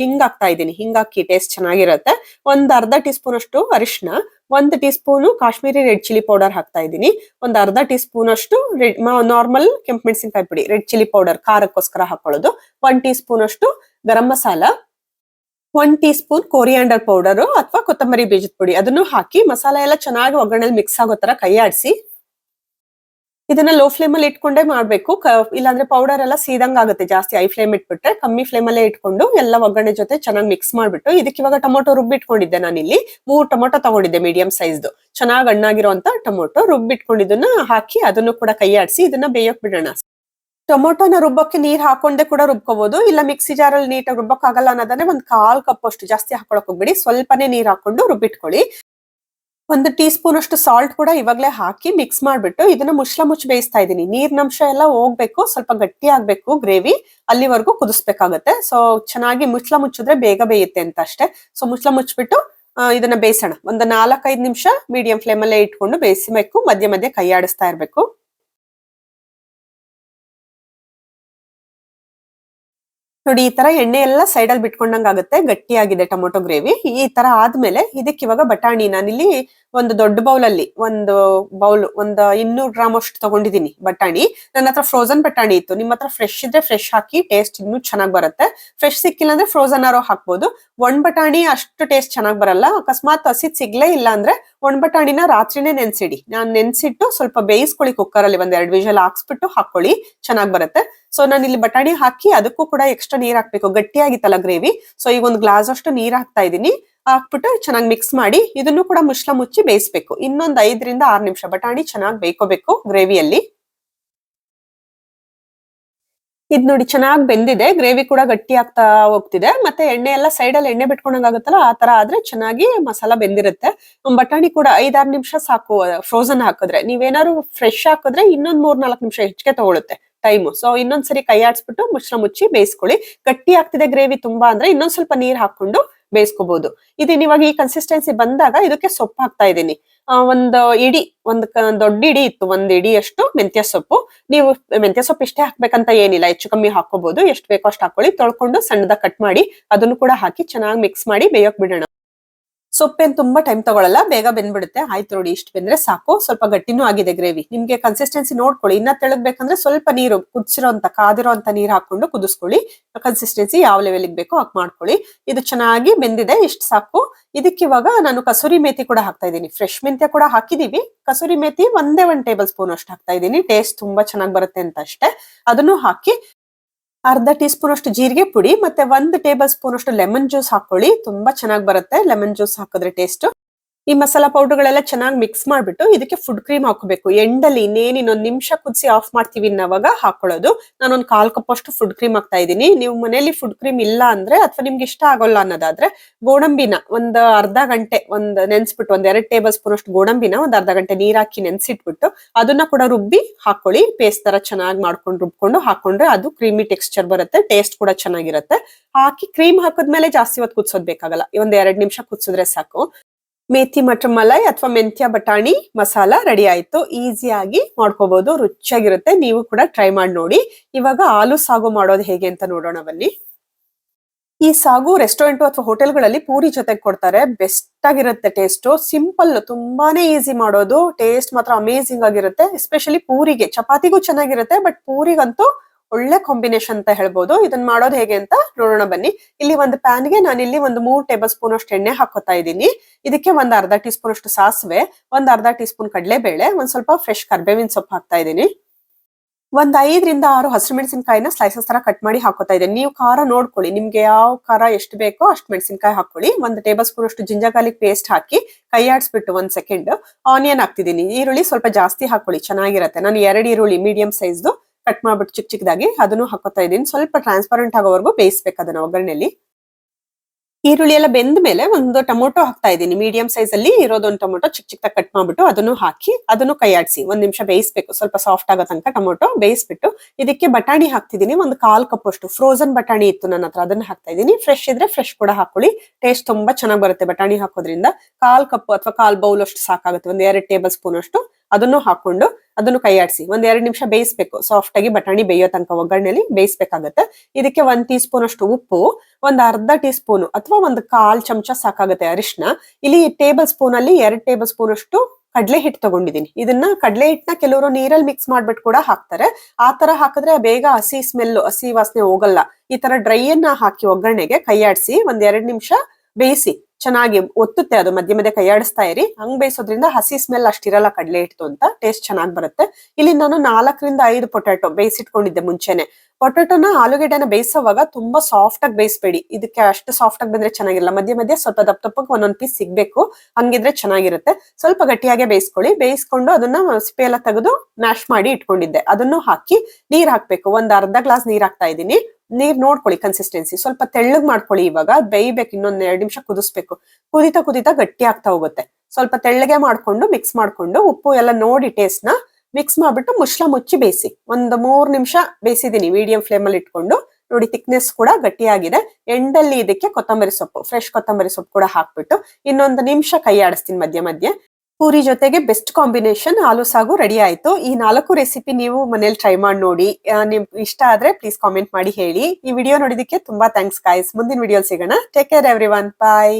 ಹಿಂಗ್ ಹಾಕ್ತಾ ಇದ್ದೀನಿ. ಹಿಂಗ್ ಹಾಕಿ ಟೇಸ್ಟ್ ಚೆನ್ನಾಗಿರುತ್ತೆ. ಒಂದ್ ಅರ್ಧ ಟೀ ಸ್ಪೂನ್ ಅಷ್ಟು ಅರಿಶಿನ ಒಂದ್ teaspoon Kashmiri red chilli powder ಹಾಕ್ತಾ ಇದ್ದೀನಿ. ಒಂದ್ ಅರ್ಧ ಟೀ ಸ್ಪೂನ್ ಅಷ್ಟು ರೆಡ್ ನಾರ್ಮಲ್ ಕೆಂಪು ಮೆಣಸಿನಕಾಯಿ ಪುಡಿ, ರೆಡ್ ಚಿಲ್ಲಿ ಪೌಡರ್, ಖಾರಕ್ಕೋಸ್ಕರ ಹಾಕೊಳ್ಳೋದು. ಒನ್ ಟೀ ಸ್ಪೂನ್ ಅಷ್ಟು garam masala one teaspoon coriander powder ಅಥವಾ ಕೊತ್ತಂಬರಿ ಬೀಜದ ಪುಡಿ. ಅದನ್ನು ಹಾಕಿ ಮಸಾಲ ಎಲ್ಲ ಚೆನ್ನಾಗಿ ಒಗ್ಗರಣೆಲಿ ಮಿಕ್ಸ್ ಆಗೋ ತರ ಕೈ ಆಡಿಸಿ, ಇದನ್ನ ಲೋ ಫ್ಲೇಮ್ ಅಲ್ಲಿ ಇಟ್ಕೊಂಡೇ ಮಾಡ್ಬೇಕು. ಇಲ್ಲಾಂದ್ರೆ ಪೌಡರ್ ಎಲ್ಲ ಸೀದಂಗ್ ಆಗುತ್ತೆ ಜಾಸ್ತಿ ಐ ಫ್ಲೇಮ್ ಇಟ್ಬಿಟ್ರೆ, ಕಮ್ಮಿ ಫ್ಲೇಮ್ ಅಲ್ಲೇ ಇಟ್ಕೊಂಡು ಎಲ್ಲ ಒಗ್ಗರಣೆ ಜೊತೆ ಚೆನ್ನಾಗಿ ಮಿಕ್ಸ್ ಮಾಡ್ಬಿಟ್ಟು, ಇದಕ್ಕೆ ಇವಾಗ ಟೊಮೊಟೊ ರುಬ್ಬಿಟ್ಕೊಂಡಿದ್ದೆ ನಾನು ಇಲ್ಲಿ ಮೂರು ಟೊಮೊಟೊ ತಗೊಂಡಿದ್ದೆ ಮೀಡಿಯಂ ಸೈಜ್ದು ಚೆನ್ನಾಗಿ ಹಣ್ಣಾಗಿರುವಂತ ಟೊಮೊಟೊ ರುಬ್ಬಿಟ್ಕೊಂಡಿದ್ದನ್ನ ಹಾಕಿ ಅದನ್ನು ಕೂಡ ಕೈ ಆಡಿಸಿ, ಇದನ್ನ ಬೇಯಕ್ ಬಿಡೋಣ. ಟೊಮೊಟೊನ ರುಬ್ಬಕ್ಕೆ ನೀರ್ ಹಾಕೊಂಡೆ ಕೂಡ ರುಬ್ಕೋಬಹುದು ಇಲ್ಲ ಮಿಕ್ಸಿ ಜಾರಲ್ಲಿ ನೀಟಾಗಿ ರುಬ್ಬಕ್ ಆಗಲ್ಲ ಅನ್ನೋದನ್ನೇ ಒಂದ್ ಕಾಲ್ ಕಪ್ ಅಷ್ಟು ಜಾಸ್ತಿ ಹಾಕೊಳಕ್ ಹೋಗ್ಬಿಡಿ. ಸ್ವಲ್ಪನೇ ನೀರ್ ಹಾಕೊಂಡು ರುಬ್ಬಿಟ್ಕೊಳ್ಳಿ. ಒಂದು ಟೀ ಸ್ಪೂನ್ ಅಷ್ಟು ಸಾಲ್ಟ್ ಕೂಡ ಇವಾಗಲೇ ಹಾಕಿ ಮಿಕ್ಸ್ ಮಾಡ್ಬಿಟ್ಟು ಇದನ್ನ ಮುಚ್ಚಲ ಮುಚ್ಚಿ ಬೇಯಿಸ್ತಾ ಇದ್ದೀನಿ. ನೀರಿನಂಶ ಎಲ್ಲ ಹೋಗ್ಬೇಕು, ಸ್ವಲ್ಪ ಗಟ್ಟಿ ಆಗ್ಬೇಕು ಗ್ರೇವಿ ಅಲ್ಲಿವರೆಗೂ ಕುದಿಸ್ಬೇಕಾಗತ್ತೆ. ಸೊ ಚೆನ್ನಾಗಿ ಮುಚ್ಚಲ ಮುಚ್ಚಿದ್ರೆ ಬೇಗ ಬೇಯುತ್ತೆ ಅಂತ ಅಷ್ಟೇ. ಸೊ ಮುಚ್ಚಲ ಮುಚ್ಚಿಬಿಟ್ಟು ಇದನ್ನ ಬೇಯಿಸೋಣ. ಒಂದು ನಾಲ್ಕೈದು ನಿಮಿಷ ಮೀಡಿಯಂ ಫ್ಲೇಮಲ್ಲೇ ಇಟ್ಕೊಂಡು ಬೇಯಿಸಬೇಕು ಮಧ್ಯ ಮಧ್ಯೆ ಕೈ ಆಡಿಸ್ತಾ ಇರ್ಬೇಕು. ನೋಡಿ, ಈ ತರ ಎಣ್ಣೆ ಎಲ್ಲ ಸೈಡ್ ಅಲ್ಲಿ ಬಿಟ್ಕೊಂಡಂಗ ಆಗುತ್ತೆ ಗಟ್ಟಿಯಾಗಿದೆ ಟೊಮೊಟೊ ಗ್ರೇವಿ. ಈ ತರ ಆದ್ಮೇಲೆ ಇದಕ್ಕೆ ಇವಾಗ ಬಟಾಣಿ. ನಾನಿಲ್ಲಿ ಒಂದು ದೊಡ್ಡ ಬೌಲ್ ಅಲ್ಲಿ ಒಂದು ಬೌಲ್, ಒಂದು ಇನ್ನೂರು ಗ್ರಾಮ್ ಅಷ್ಟು ತಗೊಂಡಿದ್ದೀನಿ ಬಟಾಣಿ. ನನ್ನ ಹತ್ರ ಫ್ರೋಸನ್ ಬಟಾಣಿ ಇತ್ತು. ನಿಮ್ಮ ಹತ್ರ ಫ್ರೆಶ್ ಇದ್ರೆ ಫ್ರೆಶ್ ಹಾಕಿ ಟೇಸ್ಟ್ ಇನ್ನೂ ಚೆನ್ನಾಗಿ ಬರುತ್ತೆ. ಫ್ರೆಶ್ ಸಿಕ್ಕಿಲ್ಲ ಅಂದ್ರೆ ಫ್ರೋಸನ್ ಆರೋ ಹಾಕ್ಬೋದು. ಒಣ ಬಟಾಣಿ ಅಷ್ಟು ಟೇಸ್ಟ್ ಚೆನ್ನಾಗಿ ಬರಲ್ಲ. ಅಕಸ್ಮಾತ್ ಹಸಿ ಸಿಗ್ಲೇ ಇಲ್ಲ ಅಂದ್ರೆ ಒಣ ಬಟಾಣಿನ ರಾತ್ರಿನೇ ನೆನ್ಸಿಡಿ. ನಾನು ನೆನ್ಸಿಟ್ಟು ಸ್ವಲ್ಪ ಬೇಯಿಸ್ಕೊಳ್ಳಿ ಕುಕ್ಕರ್ ಅಲ್ಲಿ ಒಂದ್ ಎರಡು ವಿಷಲ್ ಹಾಕ್ಸ್ಬಿಟ್ಟು ಹಾಕೊಳ್ಳಿ, ಚೆನ್ನಾಗಿ ಬರುತ್ತೆ. ಸೊ ನಾನು ಇಲ್ಲಿ ಬಟಾಣಿ ಹಾಕಿ ಅದಕ್ಕೂ ಕೂಡ ಎಕ್ಸ್ಟ್ರಾ ನೀರ್ ಹಾಕ್ಬೇಕು. ಗಟ್ಟಿಯಾಗಿತ್ತಲ್ಲ ಗ್ರೇವಿ ಸೊ ಈಗ ಒಂದು ಗ್ಲಾಸ್ ಅಷ್ಟು ನೀರ್ ಹಾಕ್ತಾ ಇದೀನಿ ಹಾಕ್ಬಿಟ್ಟು ಚೆನ್ನಾಗಿ ಮಿಕ್ಸ್ ಮಾಡಿ ಇದನ್ನು ಕೂಡ ಮುಚ್ಚಳ ಮುಚ್ಚಿ ಬೇಯಿಸ್ಬೇಕು. ಇನ್ನೊಂದು ಐದರಿಂದ ಆರು ನಿಮಿಷ. ಬಟಾಣಿ ಚೆನ್ನಾಗಿ ಬೇಯ್ಕೋಬೇಕು ಗ್ರೇವಿಯಲ್ಲಿ. ಇದ್ ನೋಡಿ ಚೆನ್ನಾಗಿ ಬೆಂದಿದೆ. ಗ್ರೇವಿ ಕೂಡ ಗಟ್ಟಿ ಆಗ್ತಾ ಹೋಗ್ತಿದೆ. ಮತ್ತೆ ಎಣ್ಣೆ ಎಲ್ಲ ಸೈಡ್ ಅಲ್ಲಿ ಎಣ್ಣೆ ಬಿಟ್ಕೊಂಡಂಗ್ ಆಗುತ್ತಲ್ಲ, ಆ ತರ ಆದ್ರೆ ಚೆನ್ನಾಗಿ ಮಸಾಲ ಬೆಂದಿರುತ್ತೆ. ಬಟಾಣಿ ಕೂಡ ಐದಾರು ನಿಮಿಷ ಸಾಕು ಫ್ರೋಸನ್ ಹಾಕಿದ್ರೆ. ನೀವೇನಾದ್ರು ಫ್ರೆಶ್ ಹಾಕಿದ್ರೆ ಇನ್ನೊಂದ್ ಮೂರ್ ನಾಲ್ಕು ನಿಮಿಷ ಹೆಚ್ಚಿಗೆ ತಗೊಳುತ್ತೆ ಟೈಮು ಸೊ ಇನ್ನೊಂದ್ಸರಿ ಕೈ ಆಡ್ಸ್ಬಿಟ್ಟು ಮುಚ್ಚಳ ಮುಚ್ಚಿ ಬೇಯಿಸ್ಕೊಳ್ಳಿ. ಗಟ್ಟಿ ಆಗ್ತಿದೆ ಗ್ರೇವಿ ತುಂಬಾ ಅಂದ್ರೆ ಇನ್ನೊಂದ್ ಸ್ವಲ್ಪ ನೀರ್ ಹಾಕೊಂಡು ಬೇಯಿಸ್ಕೋಬಹುದು ಇದನ್ನ ಇವಾಗ ಈ ಕನ್ಸಿಸ್ಟೆನ್ಸಿ ಬಂದಾಗ ಇದಕ್ಕೆ ಸೊಪ್ಪು ಹಾಕ್ತಾ ಇದ್ದೀನಿ. ಒಂದು ಇಡಿ, ಒಂದ್ ದೊಡ್ಡ ಇಡಿ ಇತ್ತು, ಒಂದ್ ಇಡಿ ಅಷ್ಟು ಮೆಂತ್ಯ ಸೊಪ್ಪು. ನೀವು ಮೆಂತ್ಯ ಸೊಪ್ಪು ಇಷ್ಟೇ ಹಾಕ್ಬೇಕಂತ ಏನಿಲ್ಲ, ಹೆಚ್ಚು ಕಮ್ಮಿ ಹಾಕೋಬಹುದು ಎಷ್ಟು ಬೇಕೋ ಅಷ್ಟು ಹಾಕೊಳ್ಳಿ ತೊಳ್ಕೊಂಡು ಸಣ್ಣದಾಗ ಕಟ್ ಮಾಡಿ, ಅದನ್ನು ಕೂಡ ಹಾಕಿ ಚೆನ್ನಾಗಿ ಮಿಕ್ಸ್ ಮಾಡಿ ಬೇಯೋಕ್ ಬಿಡೋಣ. ಸೊಪ್ಪೇನ್ ತುಂಬಾ ಟೈಮ್ ತಗೊಳ್ಳಲ್ಲ ಬೇಗ ಬೆಂದ್ಬಿಡುತ್ತೆ. ಆಯ್ತು ನೋಡಿ, ಇಷ್ಟು ಬೆಂದ್ರೆ ಸಾಕು. ಸ್ವಲ್ಪ ಗಟ್ಟಿನೂ ಆಗಿದೆ ಗ್ರೇವಿ. ನಿಮ್ಗೆ ಕನ್ಸಿಸ್ಟೆನ್ಸಿ ನೋಡ್ಕೊಳ್ಳಿ. ಇನ್ನ ತೆಳಗ್ಬೇಕಂದ್ರೆ ಸ್ವಲ್ಪ ನೀರು ಕುದಿಸಿರೋಂತ ಕಾದಿರೋಂತ ನೀರ್ ಹಾಕೊಂಡು ಕುದಿಸ್ಕೊಳ್ಳಿ. ಕನ್ಸಿಸ್ಟೆನ್ಸಿ ಯಾವ ಲೆವೆಲ್ಗೆ ಬೇಕೋ ಹಾಕ್ ಮಾಡ್ಕೊಳ್ಳಿ. ಇದು ಚೆನ್ನಾಗಿ ಬೆಂದಿದೆ, ಇಷ್ಟು ಸಾಕು. ಇದಕ್ಕೆ ಇವಾಗ ನಾನು ಕಸೂರಿ ಮೇಥಿ ಕೂಡ ಹಾಕ್ತಾ ಇದ್ದೀನಿ. ಫ್ರೆಶ್ ಮೆಂತ್ಯ ಕೂಡ ಹಾಕಿದೀವಿ. ಕಸೂರಿ ಮೇತಿ ಒಂದೇ ಒಂದ್ ಟೇಬಲ್ ಸ್ಪೂನ್ ಅಷ್ಟು ಹಾಕ್ತಾ ಇದ್ದೀನಿ. ಟೇಸ್ಟ್ ತುಂಬಾ ಚೆನ್ನಾಗಿ ಬರುತ್ತೆ ಅಂತ ಅಷ್ಟೇ. ಅದನ್ನು ಹಾಕಿ ಅರ್ಧ ಟೀ ಸ್ಪೂನ್ ಅಷ್ಟು ಜೀರಿಗೆ ಪುಡಿ, ಮತ್ತೆ ಒಂದು ಟೇಬಲ್ ಸ್ಪೂನ್ ಅಷ್ಟು ಲೆಮನ್ ಜ್ಯೂಸ್ ಹಾಕೊಳ್ಳಿ. ತುಂಬಾ ಚೆನ್ನಾಗಿ ಬರುತ್ತೆ. ಲೆಮನ್ ಜ್ಯೂಸ್ ಹಾಕಿದ್ರೆ ಟೇಸ್ಟ್ ಈ ಮಸಾಲಾ ಪೌಡರ್ಗಳೆಲ್ಲ ಚೆನ್ನಾಗಿ ಮಿಕ್ಸ್ ಮಾಡ್ಬಿಟ್ಟು ಇದಕ್ಕೆ ಫುಡ್ ಕ್ರೀಮ್ ಹಾಕೋಬೇಕು. ಎಂಡಲ್ಲಿ ಇನ್ನೇನು ಇನ್ನೊಂದು ನಿಮಿಷ ಕುದಿಸಿ ಆಫ್ ಮಾಡ್ತೀವಿ ಅನ್ನೋವಾಗ ಹಾಕೊಳ್ಳೋದು. ನಾನೊಂದು ಕಾಲ್ ಕಪ್ ಅಷ್ಟು ಫುಡ್ ಕ್ರೀಮ್ ಹಾಕ್ತಾ ಇದ್ದೀನಿ. ನೀವು ಮನೇಲಿ ಫುಡ್ ಕ್ರೀಮ್ ಇಲ್ಲ ಅಂದ್ರೆ ಅಥವಾ ನಿಮ್ಗೆ ಇಷ್ಟ ಆಗೋಲ್ಲ ಅನ್ನೋದಾದ್ರೆ ಗೋಡಂಬಿನ ಒಂದು ಅರ್ಧ ಗಂಟೆ ಒಂದ್ ನೆನ್ಸ್ಬಿಟ್ಟು ಒಂದ್ ಎರಡು ಟೇಬಲ್ ಸ್ಪೂನ್ ಅಷ್ಟು ಗೋಡಂಬಿನ ಒಂದ್ ಅರ್ಧ ಗಂಟೆ ನೀರ್ ಹಾಕಿ ನೆನ್ಸಿಟ್ಬಿಟ್ಟು ಅದನ್ನ ಕೂಡ ರುಬ್ಬಿ ಹಾಕೊಳ್ಳಿ. ಪೇಸ್ಟ್ ತರ ಚೆನ್ನಾಗಿ ಮಾಡ್ಕೊಂಡು ರುಬ್ಕೊಂಡು ಹಾಕೊಂಡ್ರೆ ಅದು ಕ್ರೀಮಿ ಟೆಕ್ಸ್ಚರ್ ಬರುತ್ತೆ ಟೇಸ್ಟ್ ಕೂಡ ಚೆನ್ನಾಗಿರುತ್ತೆ. ಹಾಕಿ ಕ್ರೀಮ್ ಹಾಕಿದ್ಮೇಲೆ ಜಾಸ್ತಿ ಹೊತ್ತು ಕುದಿಸೋದ್ ಬೇಕಾಗಲ್ಲ. ಒಂದ್ ಎರಡ್ ನಿಮಿಷ ಕುದಿಸಿದ್ರೆ ಸಾಕು. ಮೇಥಿ ಮಟರ್ ಮಲೈ ಅಥವಾ ಮೆಂತ್ಯ ಬಟಾಣಿ ಮಸಾಲ ರೆಡಿ ಆಯ್ತು. ಈಸಿಯಾಗಿ ಮಾಡ್ಕೋಬಹುದು ರುಚಿಯಾಗಿರುತ್ತೆ. ನೀವು ಕೂಡ ಟ್ರೈ ಮಾಡಿ ನೋಡಿ. ಇವಾಗ ಆಲೂ ಸಾಗು ಮಾಡೋದು ಹೇಗೆ ಅಂತ ನೋಡೋಣ ಬನ್ನಿ. ಈ ಸಾಗು ರೆಸ್ಟೋರೆಂಟ್ ಅಥವಾ ಹೋಟೆಲ್ಗಳಲ್ಲಿ ಪೂರಿ ಜೊತೆಗೆ ಕೊಡ್ತಾರೆ. ಬೆಸ್ಟ್ ಆಗಿರುತ್ತೆ ಟೇಸ್ಟ್ ಸಿಂಪಲ್ ತುಂಬಾನೇ ಈಸಿ ಮಾಡೋದು. ಟೇಸ್ಟ್ ಮಾತ್ರ ಅಮೇಝಿಂಗ್ ಆಗಿರುತ್ತೆ. ಎಸ್ಪೆಷಲಿ ಪೂರಿಗೆ. ಚಪಾತಿಗೂ ಚೆನ್ನಾಗಿರುತ್ತೆ ಬಟ್ ಪೂರಿಗಂತೂ ಒಳ್ಳೆ ಕಾಂಬಿನೇಷನ್ ಅಂತ ಹೇಳ್ಬೋದು. ಇದನ್ನ ಮಾಡೋದು ಹೇಗೆ ಅಂತ ನೋಡೋಣ ಬನ್ನಿ. ಇಲ್ಲಿ ಒಂದು ಪ್ಯಾನ್ಗೆ ನಾನು ಇಲ್ಲಿ ಒಂದು ಮೂರ್ ಟೇಬಲ್ ಸ್ಪೂನ್ ಅಷ್ಟು ಎಣ್ಣೆ ಹಾಕೋತಾ ಇದ್ದೀನಿ. ಇದಕ್ಕೆ ಒಂದ್ ಅರ್ಧ ಟೀ ಸ್ಪೂನ್ ಅಷ್ಟು ಸಾಸಿವೆ, ಒಂದ್ ಅರ್ಧ ಟೀ ಸ್ಪೂನ್ ಕಡಲೆಬೇಳೆ, ಒಂದ್ ಸ್ವಲ್ಪ ಫ್ರೆಶ್ ಕರ್ಬೇವಿನ ಸೊಪ್ಪು ಹಾಕ್ತಾ ಇದ್ದೀನಿ. ಒಂದ್ ಐದರಿಂದ ಆರು ಹಸಿರು ಮೆಣಸಿನಕಾಯಿನ ಸ್ಲೈಸಸ್ ತರ ಕಟ್ ಮಾಡಿ ಹಾಕೋತಾ ಇದ್ದೀನಿ. ನೀವು ಖಾರ ನೋಡ್ಕೊಳ್ಳಿ. ನಿಮ್ಗೆ ಯಾವ ಖಾರ ಎಷ್ಟು ಬೇಕೋ ಅಷ್ಟು ಮೆಣಸಿನಕಾಯಿ ಹಾಕೊಳ್ಳಿ ಒಂದು ಟೇಬಲ್ ಸ್ಪೂನ್ ಅಷ್ಟು ಜಿಂಜರ್ ಗಾರ್ಲಿಕ್ ಪೇಸ್ಟ್ ಹಾಕಿ ಕೈ ಆಡಿಸ್ಬಿಟ್ಟು ಒಂದ್ ಸೆಕೆಂಡ್ ಆನಿಯನ್ ಹಾಕ್ತಿದ್ದೀನಿ. ಈರುಳ್ಳಿ ಸ್ವಲ್ಪ ಜಾಸ್ತಿ ಹಾಕೊಳ್ಳಿ ಚೆನ್ನಾಗಿರತ್ತೆ. ನಾನು ಎರಡು ಈರುಳ್ಳಿ ಮೀಡಿಯಂ ಸೈಜ್ದು ಕಟ್ ಮಾಡ್ಬಿಟ್ಟು ಚಿಕ್ಕ ಚಿಕ್ಕದಾಗಿ ಅದನ್ನು ಹಾಕೋತಾ ಇದ್ದೀನಿ. ಸ್ವಲ್ಪ ಟ್ರಾನ್ಸ್ಪರೆಂಟ್ ಆಗೋವರೆಗೂ ಬೇಯಿಸ್ಬೇಕು ಅದನ್ನ ಒಗ್ಗರಣೆಯಲ್ಲಿ. ಈರುಳ್ಳಿ ಎಲ್ಲ ಬೆಂದ ಮೇಲೆ ಒಂದು ಟೊಮೊಟೊ ಹಾಕ್ತಾ ಇದ್ದೀನಿ. ಮೀಡಿಯಂ ಸೈಜ್ ಅಲ್ಲಿ ಇರೋದೊಂದು ಟೊಮೊಟೊ ಚಿಕ್ಕ ಚಿಕ್ಕದಾಗಿ ಕಟ್ ಮಾಡ್ಬಿಟ್ಟು ಅದನ್ನು ಹಾಕಿ ಅದನ್ನು ಕೈಯಾಡಿಸಿ ಒಂದ್ ನಿಮಿಷ ಬೇಯಿಸ್ಬೇಕು. ಸ್ವಲ್ಪ ಸಾಫ್ಟ್ ಆಗೋ ತನಕ ಟೊಮೊಟೊ ಬೇಯಿಸ್ಬಿಟ್ಟು ಇದಕ್ಕೆ ಬಟಾಣಿ ಹಾಕ್ತಿದ್ದೀನಿ. ಒಂದು ಕಾಲ್ ಕಪ್ ಅಷ್ಟು. ಫ್ರೋಸನ್ ಬಟಾಣಿ ಇತ್ತು ನನ್ನ ಹತ್ರ. ಅದನ್ನ ಹಾಕ್ತಾ ಇದ್ದೀನಿ. ಫ್ರೆಶ್ ಇದ್ರೆ ಫ್ರೆಶ್ ಕೂಡ ಹಾಕೊಳ್ಳಿ. ಟೇಸ್ಟ್ ತುಂಬಾ ಚೆನ್ನಾಗಿ ಬರುತ್ತೆ ಬಟಾಣಿ ಹಾಕೋದ್ರಿಂದ. ಕಾಲ್ ಕಪ್ ಅಥವಾ ಕಾಲ್ ಬೌಲ್ ಅಷ್ಟು ಸಾಕಾಗುತ್ತೆ. ಒಂದ್ ಎರಡು ಟೇಬಲ್ ಸ್ಪೂನ್ ಅಷ್ಟು. ಅದನ್ನು ಹಾಕೊಂಡು ಅದನ್ನು ಕೈಯಾಡಿಸಿ ಒಂದ್ ಎರಡು ನಿಮಿಷ ಬೇಯಿಸ್ಬೇಕು. ಸಾಫ್ಟ್ ಆಗಿ ಬಟಾಣಿ ಬೇಯೋ ತನಕ ಒಗ್ಗರಣೆಲಿ ಬೇಯಿಸ್ಬೇಕಾಗತ್ತೆ. ಇದಕ್ಕೆ ಒಂದ್ ಟೀ ಸ್ಪೂನ್ ಅಷ್ಟು ಉಪ್ಪು, ಒಂದ್ ಅರ್ಧ ಟೀ ಸ್ಪೂನ್ ಅಥವಾ ಒಂದ್ ಕಾಲ್ ಚಮಚ ಸಾಕಾಗುತ್ತೆ ಅರಿಶಿನ ಇಲ್ಲಿ ಟೇಬಲ್ ಸ್ಪೂನ್ ಅಲ್ಲಿ ಎರಡ್ ಟೇಬಲ್ ಸ್ಪೂನ್ ಅಷ್ಟು ಕಡಲೆ ಹಿಟ್ಟು ತಗೊಂಡಿದ್ದೀನಿ. ಇದನ್ನ ಕಡಲೆ ಹಿಟ್ಟನ್ನ ಕೆಲವರು ನೀರಲ್ಲಿ ಮಿಕ್ಸ್ ಮಾಡ್ಬಿಟ್ಟು ಕೂಡ ಹಾಕ್ತಾರೆ. ಆ ತರ ಹಾಕಿದ್ರೆ ಬೇಗ ಹಸಿ ಸ್ಮೆಲ್ ಹಸಿ ವಾಸನೆ ಹೋಗಲ್ಲ. ಈ ತರ ಡ್ರೈ ಅನ್ನ ಹಾಕಿ ಒಗ್ಗರಣೆಗೆ ಕೈಯಾಡಿಸಿ ಒಂದ್ ಎರಡ್ ನಿಮಿಷ ಬೇಯಿಸಿ. ಚೆನ್ನಾಗಿ ಒತ್ತುತ್ತೆ, ಅದು ಮಧ್ಯೆ ಮಧ್ಯೆ ಕೈಯಾಡಿಸ್ತಾ ಇರಿ. ಹಂಗ್ ಬೇಯಿಸೋದ್ರಿಂದ ಹಸಿ ಸ್ಮೆಲ್ ಅಷ್ಟಿರಲ್ಲ ಕಡಲೆ ಹಿಟ್ಟು ಅಂತ. ಟೇಸ್ಟ್ ಚೆನ್ನಾಗಿ ಬರುತ್ತೆ. ಇಲ್ಲಿ ನಾನು ನಾಲ್ಕರಿಂದ ಐದು ಪೊಟ್ಯಾಟೊ ಬೇಯಿಸಿಟ್ಕೊಂಡಿದ್ದೆ ಮುಂಚೆನೆ. ಪೊಟ್ಯಾಟೊನ ಆಲೂಗೆಡ್ಡೆನ ಬೇಯಿಸೋವಾಗ ತುಂಬಾ ಸಾಫ್ಟ್ ಆಗಿ ಬೇಯಿಸಬೇಡಿ. ಇದಕ್ಕೆ ಅಷ್ಟು ಸಾಫ್ಟ್ ಆಗಿ ಬಂದ್ರೆ ಚೆನ್ನಾಗಿರಲ್ಲ. ಮಧ್ಯೆ ಮಧ್ಯೆ ಸ್ವಲ್ಪ ದಪ್ಪ ದಪ್ಪಕ್ಕೆ ಒಂದೊಂದು ಪೀಸ್ ಸಿಗ್ಬೇಕು. ಹಂಗಿದ್ರೆ ಚೆನ್ನಾಗಿರುತ್ತೆ. ಸ್ವಲ್ಪ ಗಟ್ಟಿಯಾಗೆ ಬೇಯಿಸ್ಕೊಳ್ಳಿ. ಬೇಯಿಸ್ಕೊಂಡು ಅದನ್ನ ಸಿಪ್ಪೆ ಎಲ್ಲ ತೆಗೆದು ಮ್ಯಾಶ್ ಮಾಡಿ ಇಟ್ಕೊಂಡಿದ್ದೆ. ಅದನ್ನು ಹಾಕಿ ನೀರ್ ಹಾಕ್ಬೇಕು. ಒಂದ್ ಅರ್ಧ ಗ್ಲಾಸ್ ನೀರ್ ಹಾಕ್ತಾ ಇದ್ದೀನಿ. ನೀರ್ ನೋಡ್ಕೊಳ್ಳಿ ಕನ್ಸಿಸ್ಟೆನ್ಸಿ ಸ್ವಲ್ಪ ತೆಳ್ಳಗ್ ಮಾಡ್ಕೊಳ್ಳಿ ಇವಾಗ. ಬೇಯ್ಬೇಕು. ಇನ್ನೊಂದ್ ಎರಡು ನಿಮಿಷ ಕುದಿಸ್ಬೇಕು. ಕುದಿತಾ ಕುದಿತಾ ಗಟ್ಟಿ ಆಗ್ತಾ ಹೋಗುತ್ತೆ. ಸ್ವಲ್ಪ ತೆಳ್ಳಗೆ ಮಾಡ್ಕೊಂಡು ಮಿಕ್ಸ್ ಮಾಡ್ಕೊಂಡು ಉಪ್ಪು ಎಲ್ಲ ನೋಡಿ ಟೇಸ್ಟ್ನ ಮಿಕ್ಸ್ ಮಾಡ್ಬಿಟ್ಟು ಮುಷ್ಲ ಮುಚ್ಚಿ ಬೇಯಿಸಿ. ಒಂದು ಮೂರು ನಿಮಿಷ ಬೇಯಿಸಿದೀನಿ ಮೀಡಿಯಂ ಫ್ಲೇಮ್ ಅಲ್ಲಿ ಇಟ್ಕೊಂಡು. ನೋಡಿ ಥಿಕ್ನೆಸ್ ಕೂಡ ಗಟ್ಟಿಯಾಗಿದೆ. ಎಂಡಲ್ಲಿ ಇದಕ್ಕೆ ಕೊತ್ತಂಬರಿ ಸೊಪ್ಪು ಫ್ರೆಶ್ ಕೊತ್ತಂಬರಿ ಸೊಪ್ಪು ಕೂಡ ಹಾಕ್ಬಿಟ್ಟು ಇನ್ನೊಂದು ನಿಮಿಷ ಕೈ ಆಡಿಸ್ತೀನಿ ಮಧ್ಯ ಮಧ್ಯೆ. ಪೂರಿ ಜೊತೆಗೆ ಬೆಸ್ಟ್ ಕಾಂಬಿನೇಷನ್ ಆಲೂ ಸಾಗು ರೆಡಿ ಆಯ್ತು. ಈ ನಾಲ್ಕು ರೆಸಿಪಿ ನೀವು ಮನೇಲಿ ಟ್ರೈ ಮಾಡಿ ನೋಡಿ. ನಿಮ್ ಇಷ್ಟ ಆದ್ರೆ ಪ್ಲೀಸ್ ಕಾಮೆಂಟ್ ಮಾಡಿ ಹೇಳಿ. ಈ ವಿಡಿಯೋ ನೋಡಿದಕ್ಕೆ ತುಂಬಾ ಥ್ಯಾಂಕ್ಸ್ ಗಾಯ್ಸ್ ಮುಂದಿನ ವಿಡಿಯೋ ಸಿಗೋಣ. Take care everyone bye